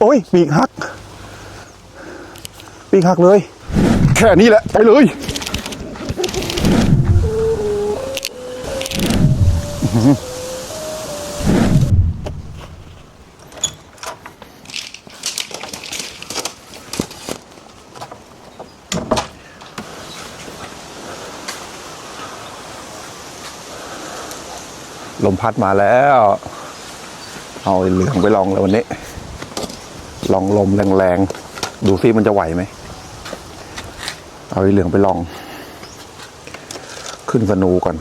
โอ้ยปีกหัก ปีกหักเลย แค่นี้แหละ ไปเลยลมพัดมาแล้ว เอาเหลืองไปลองเลยวันนี้ ลองลมแรงๆ ดูซิมันจะไหวไหม เอาเหลืองไปลอง ขึ้นสนูก่อน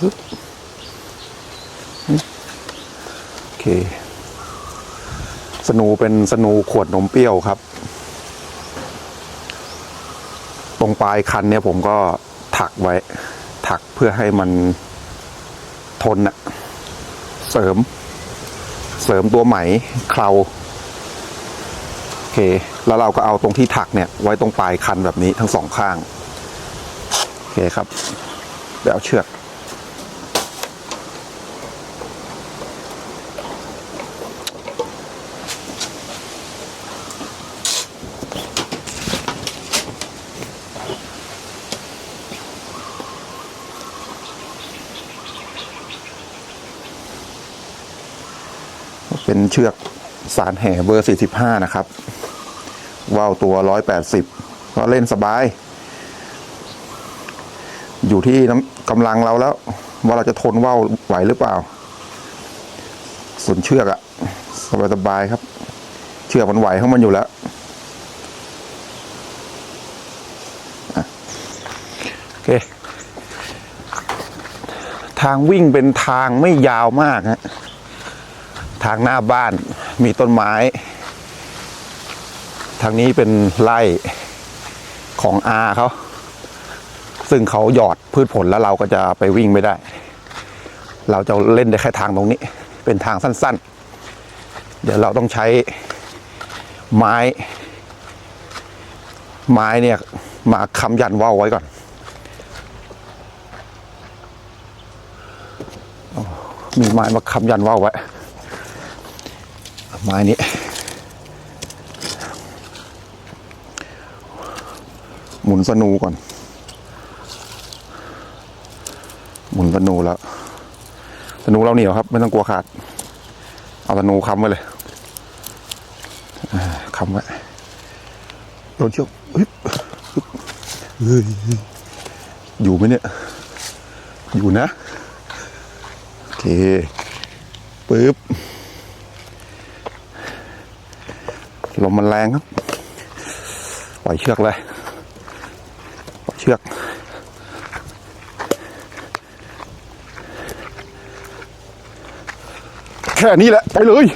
ฮึบโอเค สนูเป็นสนูขวดนมเปรี้ยวครับ ต รงปลายคันเนี่ยผมก็ถักไว้ ถักเพื่อให้มันทนอะเสริม เสริมตัวไหมเคลาโอเค แล้วเราก็เอาตรงที่ถักเนี่ย ไว้ตรงปลายคันแบบนี้ทั้งสองข้าง โอเคครับ เดี๋ยวเอาเชือก เป็นเชือกสารแห่เบอร์ 45 นะครับว่าวตัว 180 ก็เล่นสบาย อยู่ที่กำลังเราแล้ว ว่าเราจะทนว่าวไหวหรือเปล่า ส่วนเชือกอะสบายสบายๆครับ เชือกมันไหวของมันอยู่แล้วโอเค ทางวิ่งเป็นทางไม่ยาวมากฮะ ทางหน้าบ้านมีต้นไม้ ทางนี้เป็นไร่ของอาเขาซึ่งเขาหยอดพืชผลแล้วเราก็จะไปวิ่งไม่ได้ เราจะเล่นได้แค่ทางตรงนี้ เป็นทางสั้นๆ เดี๋ยวเราต้องใช้ไม้ ไม้เนี่ยมาค้ำยันว่าวไว้ก่อนมีไม้มาค้ำยันว่าวไว้ ไม้นี้ หมุนสนูก่อน หมุนสนูแล้วสนูเราเหนียวครับ ไม่ต้องกลัวขาด เอาสนูค้ำไว้เลยค้ำไว้โดนเชือกอยู่ไหมเนี่ย อยู่นะ โอเคปึ๊บ ลมมันแรงครับ ปล่อยเชือกเลยปล่อยเชือก แค่นี้แหละ ไปเลย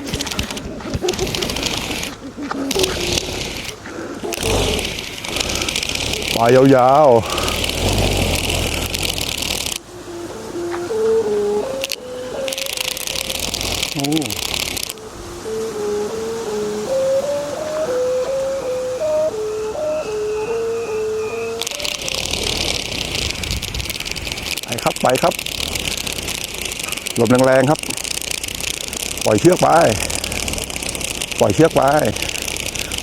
ไปยยาวๆโไปครับลมแรงๆครับ ปล่อยเชือกไป ปล่อยเชือกไป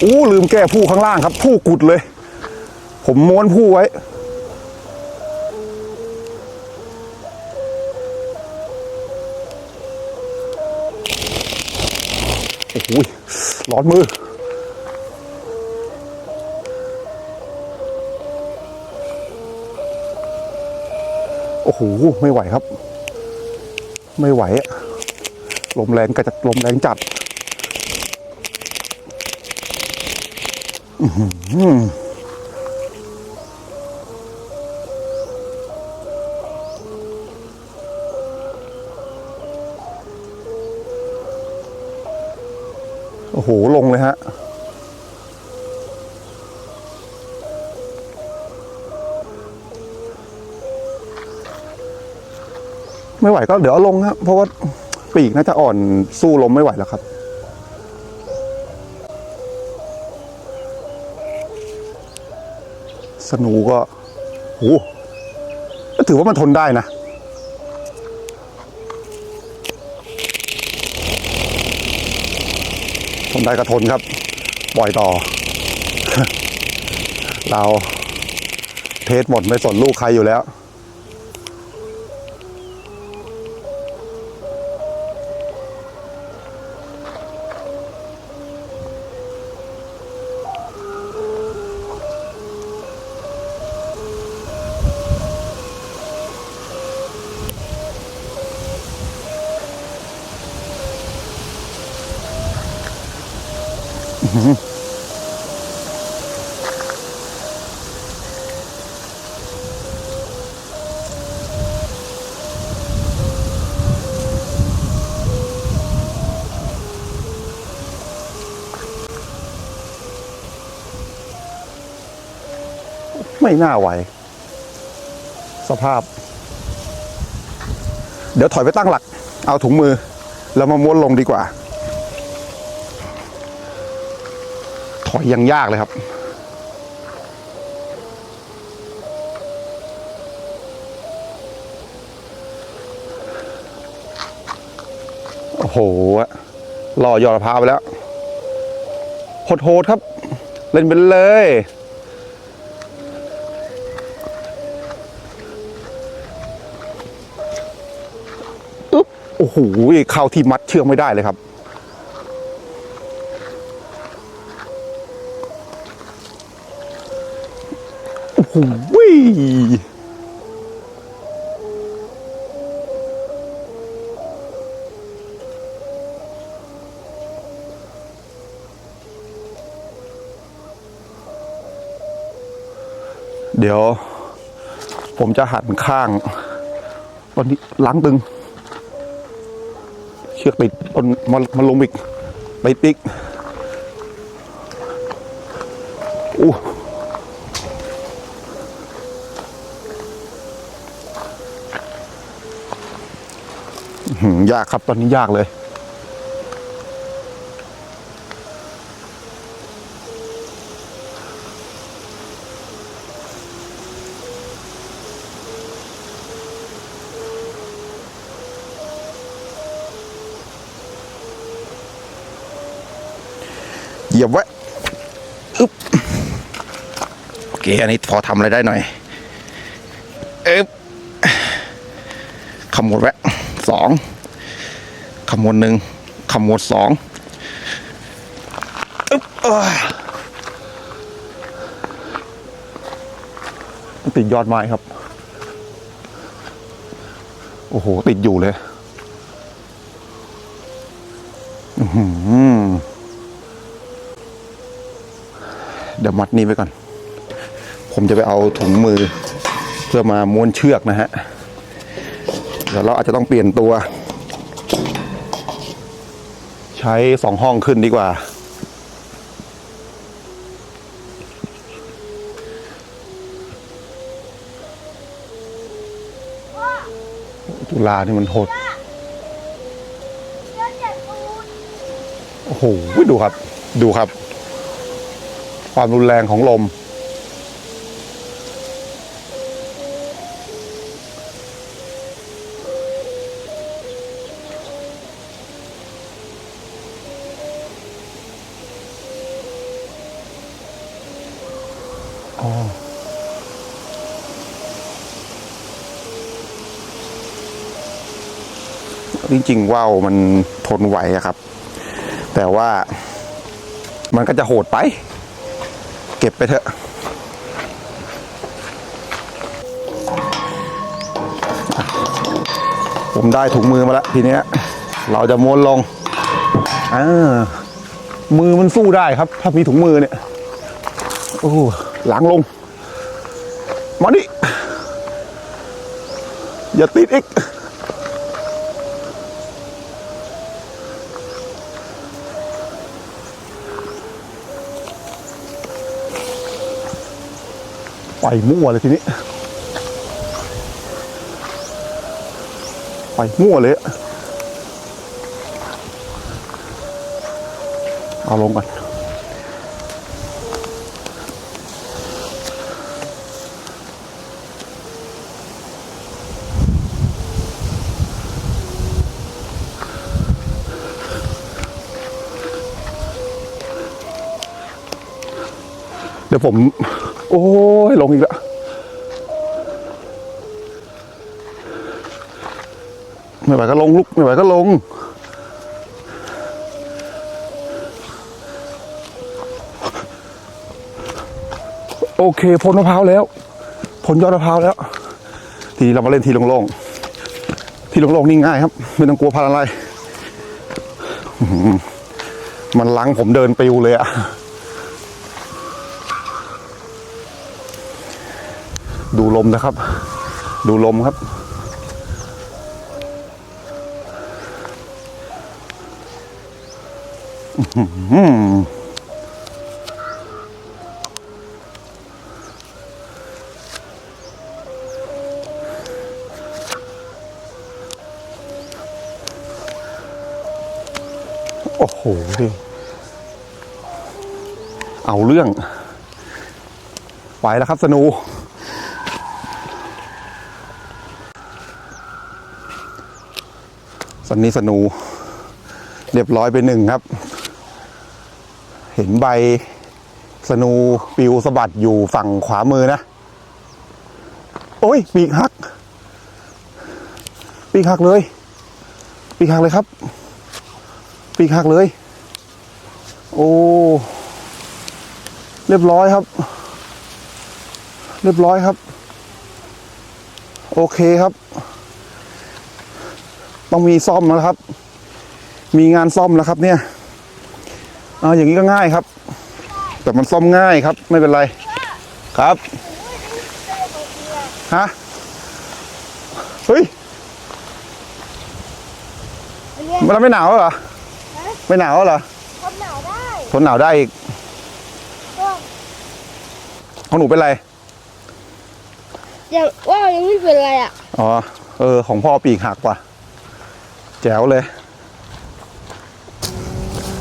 อู้ลืมแก้ผู้ข้างล่างครับ ผู้กุดเลย ผมม้วนผู้ไว้โอ้โหร้อนมือ โอ้โหไม่ไหวครับ ไม่ไหวอะลมแรงก็จะลมแรงจัดโอ้โหลงเลยฮะ ไม่ไหวก็เดี๋ยวเอาลงครับเพราะว่าปีกน่าจะอ่อนสู้ลมไม่ไหวแล้วครับ สนูก็โหก็ถือว่ามันทนได้นะทนได้ก็ทนครับ ปล่อยต่อ เราเทสหมดไม่สนลูกใครอยู่แล้ว ไม่น่าไหว สภาพ เดี๋ยวถอยไปตั้งหลัก เอาถุงมือ แล้วมาม้วนลงดีกว่า อยยังยากเลยครับ โอ้โหหล่อยอดพาไปแล้วโหดๆครับ เล่นไปเลยอึ๊บโอ้โหเข้าที่มัดเชือกไม่ได้เลยครับ โอ้โหเดี๋ยว ผมจะหันข้าง ตอนนี้ล้างตึง เชือกติดต้นมามาลงอีกไปติ๊กอู้ ยากครับตอนนี้ยากเลย เหยียบไว้อึ๊บโอเค อันนี้พอทำอะไรได้หน่อยอึ๊บขมวดไว้ สองขมวดหนึ่งขมวดสองอึ๊บติดยอดไม้ครับ โอ้โห ติดอยู่เลยเดี๋ยวมัดนี้ไว้ก่อน ผมจะไปเอาถุงมือ เพื่อมาม้วนเชือกนะฮะ ดี๋ยวเราอาจจะต้องเปลี่ยนตัว ใช้สองห้องขึ้นดีกว่าจุฬานี่มันหด โอ้โหดูครับ ดูครับ ความรุนแรงของลม จริงๆว่าวมันทนไหวอะครับ แต่ว่ามันก็จะโหดไป เก็บไปเถอะผมได้ถุงมือมาแล้วทีเนี้ย เราจะม้วนลงอ่ามือมันสู้ได้ครับ ถ้ามีถุงมือเนี่ยโอ้โหหลังลง มาดิอย่าติดอีก ล่มั่วเลยทีนี้ปล่มั่วเลย เอาลงก่อนเดี๋ยวผม โอ้ยลงอีกแล้วไม่ไหวก็ลงลุกไม่ไหวก็ลง โอเคพ้นมะพร้าวแล้วพ้นยอดมะพร้าวแล้ว ทีเรามาเล่นทีโล่งๆทีโล่งๆนี่ง่ายครับ ไม่ต้องกลัวพันอะไร มันลังผมเดินปิวเลยอะ ลมนะครับ ดูลมครับโอ้โหดิเอาเรื่อง ไปแล้วครับสนู สันนี้สนูเรียบร้อยไปหนึ่งครับ เห็นใบสนูปิวสะบัดอยู่ฝั่งขวามือนะ โอ้ย ปีกหัก ปีกหักเลย ปีกหักเลยครับ ปีกหักเลย โอ้เรียบร้อยครับ เรียบร้อยครับ โอเคครับ ต้องมีซ่อมแล้วครับ มีงานซ่อมแล้วครับ เนี่ยเอาอย่างนี้ก็ง่ายครับ แต่มันซ่อมง่ายครับ ไม่เป็นไร ครับฮะเฮ้ยมันไม่หนาวเหรอไม่หนาวเหรอทนหนาวได้ทนหนาวได้อีกก็ของหนูเป็นไรยังว่ายังไม่เป็นไรอะ อ๋อ เออ ของพ่อปีกหักว่ะ แจ๋วเลย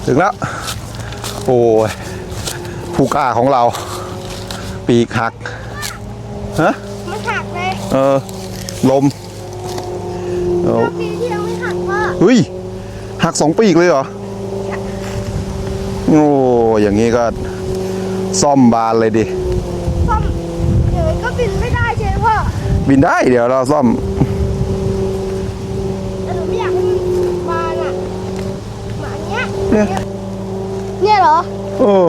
ถึงแล้ว โอ้ยผู้กล้าของเรา ปีกหักฮะมันหักเลยเออ ลมเออปีที่ยังไม่หักพ่อเฮ้ย หักสองปีกเลยเหรอ โอ้อย่างนี้ก็ซ่อมบานเลยดิ ซ่อม เดี๋ยวก็บินไม่ได้ใช่ไหมพ่อ บินได้เดี๋ยวเราซ่อม แต่หนูไม่อยากให้มันบานอะหมา เนี้ยเนี่ยเนี่ยเหรอ เออ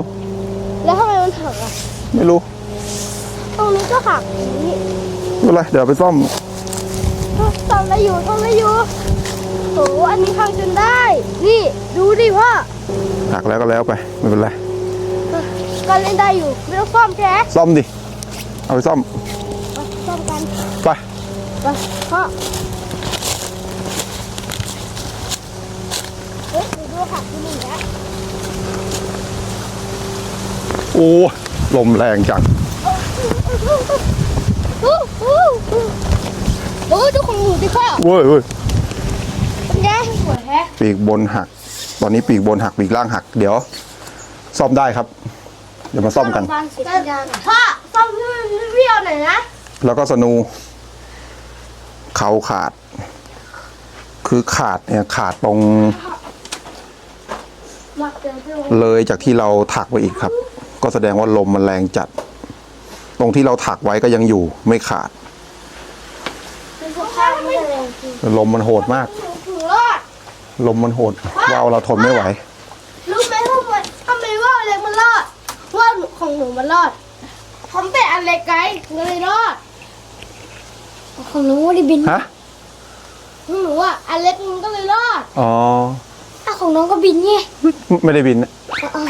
แล้วทำไมมันหักอะ ไม่รู้ตรงนี้ก็หักอย่างนี้ไม่เป็นไรเดี๋ยวไปซ่อมทำอะไรอยู่ทำอะไรอยู่โหอันนี้พังจนได้ นี่ดูดิพ่อหักแล้วก็แล้วไปไม่เป็นไร ก็เล่นได้อยู่ไม่ต้องซ่อมแจ๊ซ่อมดิ เอาไปซ่อม ซ่อมกันไป ไปพ่อเฮ้ยดูดูหักที่นี่แล้วโอ้ลมแรงจังโอ้โหโอ้เจ้าของหนูดิพ่อเว้ยเว้ยเป็นไงสวยแฮะปีกบนหัก ตอนนี้ปีกบนหักปีกล่างหัก เดี๋ยว ซ่อมได้ครับ เดี๋ยวมาซ่อมกัน พ่อซ่อมให้มันเรียวหน่อยนะแล้วก็สนู เขาขาด คือขาดเนี่ยขาดตรงหมัก เดินไปเลยจากที่เราถักไว้อีกครับ ก็แสดงว่าลมมันแรงจัด ตรงที่เราถักไว้ก็ยังอยู่ไม่ขาดเป็นพวกข้าวไม่แรงจริงลมมันโหดมากถึงรอดลมมันโหดว่าวเราทนไม่ไหว รู้ไหมทำไมทำไมว่าอันเล็กมันรอดว่าของหนูมันรอดผมเป็นอันเล็กไงเลยรอดของหนูดิบินฮะของหนูอะอันเล็กมันก็เลยรอด อ๋ออะ ของน้องก็บินไงไม่ได้บินอ่า